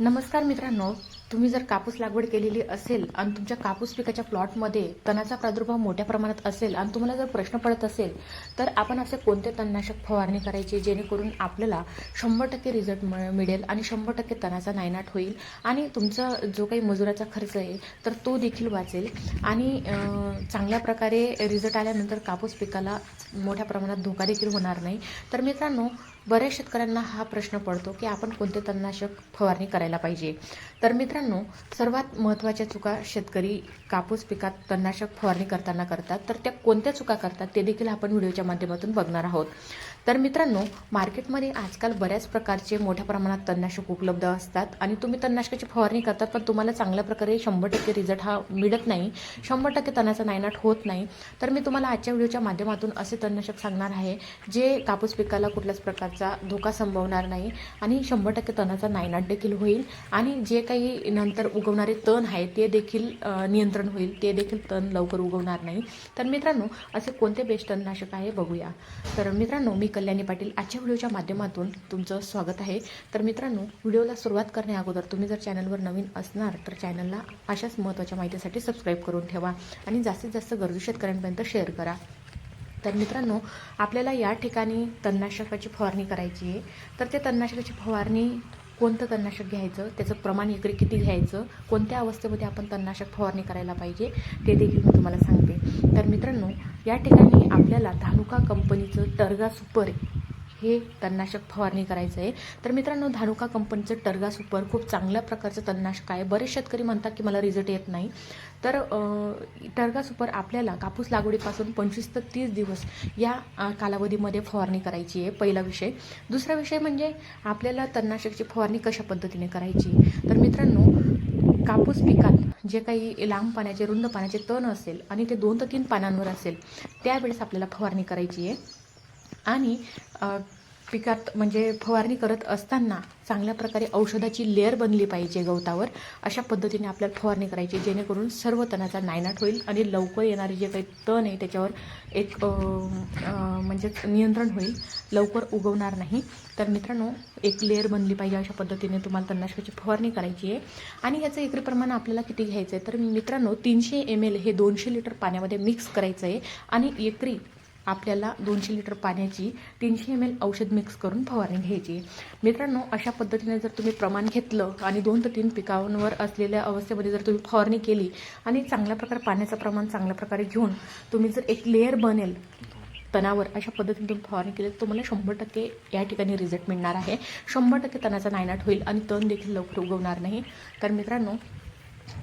नमस्कार मित्रांनो. तुम्ही जर कापूस लागवड केलेली असेल आणि तुमच्या कापूस पिकाच्या प्लॉटमध्ये तणाचा प्रादुर्भाव मोठ्या प्रमाणात असेल आणि तुम्हाला जर प्रश्न पडत असेल तर आपण असे कोणते तणनाशक फवारणी करायची जेणेकरून आपल्याला शंभर टक्के रिझल्ट मिळेल आणि शंभर टक्के तणाचा नायनाट होईल आणि तुमचा जो काही मजुराचा खर्च आहे तर तो देखील वाचेल आणि चांगल्या प्रकारे रिझल्ट आल्यानंतर कापूस पिकाला मोठ्या प्रमाणात धोका देखील होणार नाही. तर मित्रांनो बऱ्याच शेतकऱ्यांना हा प्रश्न पडतो की आपण कोणते तणनाशक फवारणी करायला पाहिजे? तर मित्र मित्रांनो सर्वात महत्त्वाच्या चुका शेतकरी कापूस पिकात तणनाशक फवारणी करताना करतात. तर त्या कोणत्या चुका करतात ते देखील आपण व्हिडिओच्या माध्यमातून बघणार आहोत. तर मित्रांनो मार्केटमध्ये आजकाल बऱ्याच प्रकारचे मोठ्या प्रमाणात तणनाशक उपलब्ध असतात आणि तुम्ही तणनाशकाची फवारणी करतात पण तुम्हाला चांगल्या प्रकारे शंभर टक्के रिझल्ट हा मिळत नाही. शंभर टक्के तणाचा नायनाट होत नाही. तर मी तुम्हाला आजच्या व्हिडिओच्या माध्यमातून असे तणनाशक सांगणार आहे जे कापूस पिकाला कुठल्याच प्रकारचा धोका संभवणार नाही आणि शंभर टक्के तणाचा नायनाट देखील होईल. आणि जे काही नंतर उगवणारे तण आहे ते देखील नियंत्रण होईल. ते देखील तण लवकर उगवणार नाही. तर मित्रांनो असे कोणते बेस्ट तणनाशक आहे बघूया. तर मित्रांनो मी कल्याणी पाटील आजच्या व्हिडिओच्या माध्यमातून तुमचं स्वागत आहे. तर मित्रांनो व्हिडिओला सुरुवात करण्या अगोदर तुम्ही जर चॅनलवर नवीन असणार तर चॅनलला अशाच महत्त्वाच्या माहितीसाठी सबस्क्राईब करून ठेवा आणि जास्तीत जास्त गरजू शेतकऱ्यांपर्यंत शेअर करा. तर मित्रांनो आपल्याला या ठिकाणी तणनाशकाची फवारणी करायची आहे. तर ते तणनाशकाची फवारणी कोणतं तणनाशक घ्यायचं त्याचं प्रमाण एकरी किती घ्यायचं कोणत्या अवस्थेमध्ये आपण तणनाशक फवारणी करायला पाहिजे ते देखील मी तुम्हाला सांगते. तर मित्रांनो या ठिकाणी आपल्याला धानुका कंपनीचं टर्गा सुपर हे तणनाशक फवारणी करायचं आहे. तर मित्रांनो धानुका कंपनीचं टर्गा सुपर खूप चांगल्या प्रकारचं तणनाशक आहे. बरेच शेतकरी म्हणतात की मला रिझल्ट येत नाही. तर टर्गा सुपर आपल्याला कापूस लागवडीपासून पंचवीस ते तीस दिवस या कालावधीमध्ये फवारणी करायची आहे पहिला विषय. दुसरा विषय म्हणजे आपल्याला तणनाशकची फवारणी कशा पद्धतीने करायची? तर मित्रांनो कापूस पिकात जे काही लांब पाण्याचे रुंद पाण्याचे तण असेल आणि ते दोन ते तीन पानांवर असेल त्यावेळेस आपल्याला फवारणी करायची आहे. आणि पिकात म्हणजे फवारणी करत असताना चांगल्या प्रकारे औषधाची लेअर बनली पाहिजे गवतावर अशा पद्धतीने आपल्याला फवारणी करायची जेणेकरून सर्व तणाचा नायनाट होईल आणि लवकर येणारे जे काही तण आहे त्याच्यावर एक म्हणजे नियंत्रण होईल लवकर उगवणार नाही. तर मित्रांनो एक लेअर बनली पाहिजे अशा पद्धतीने तुम्हाला तणनाशकाची फवारणी करायची आहे. आणि ह्याचं एकरी प्रमाण आपल्याला किती घ्यायचं आहे तर मित्रांनो तीनशे एम एल हे दोनशे लिटर पाण्यामध्ये मिक्स करायचं आहे आणि एकरी आपल्याला दोनशे लिटर पाण्याची तीनशे एम एल औषध मिक्स करून फवारणी घ्यायची आहे. मित्रांनो अशा पद्धतीने जर तुम्ही प्रमाण घेतलं आणि दोन ते तीन पिकांवर असलेल्या अवस्थेमध्ये जर तुम्ही फवारणी केली आणि चांगल्या प्रकारे पाण्याचं प्रमाण चांगल्या प्रकारे घेऊन तुम्ही जर एक लेअर बनेल तणावर अशा पद्धतीने तुम्ही फवारणी केली तर तुम्हाला शंभर टक्के या ठिकाणी रिझल्ट मिळणार आहे शंभर टक्के तणाचा नायनाट होईल आणि तण देखील लवकर उगवणार नाही तर मित्रांनो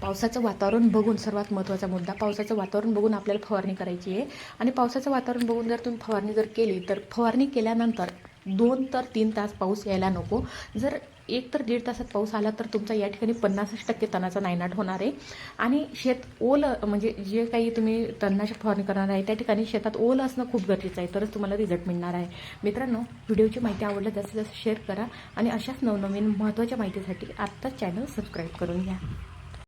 पावसाचं वातावरण बघून सर्वात महत्त्वाचा मुद्दा पावसाचं वातावरण बघून आपल्याला फवारणी करायची आहे. आणि पावसाचं वातावरण बघून जर तुम्ही फवारणी जर केली तर फवारणी केल्यानंतर दोन तर तीन तास पाऊस यायला नको. जर एक तर दीड तासात पाऊस आला तर तुमचा या ठिकाणी पन्नासच टक्के तणाचा नायनाट होणार आहे. आणि शेत ओल म्हणजे जे काही तुम्ही तणनाशक फवारणी करणार आहे त्या ठिकाणी शेतात ओल असणं खूप गरजेचं आहे. तरच तुम्हाला रिझल्ट मिळणार आहे. मित्रांनो व्हिडिओची माहिती आवडलं जास्तीत जास्त शेअर करा आणि अशाच नवनवीन महत्त्वाच्या माहितीसाठी आत्ताच चॅनल सबस्क्राईब करून घ्या.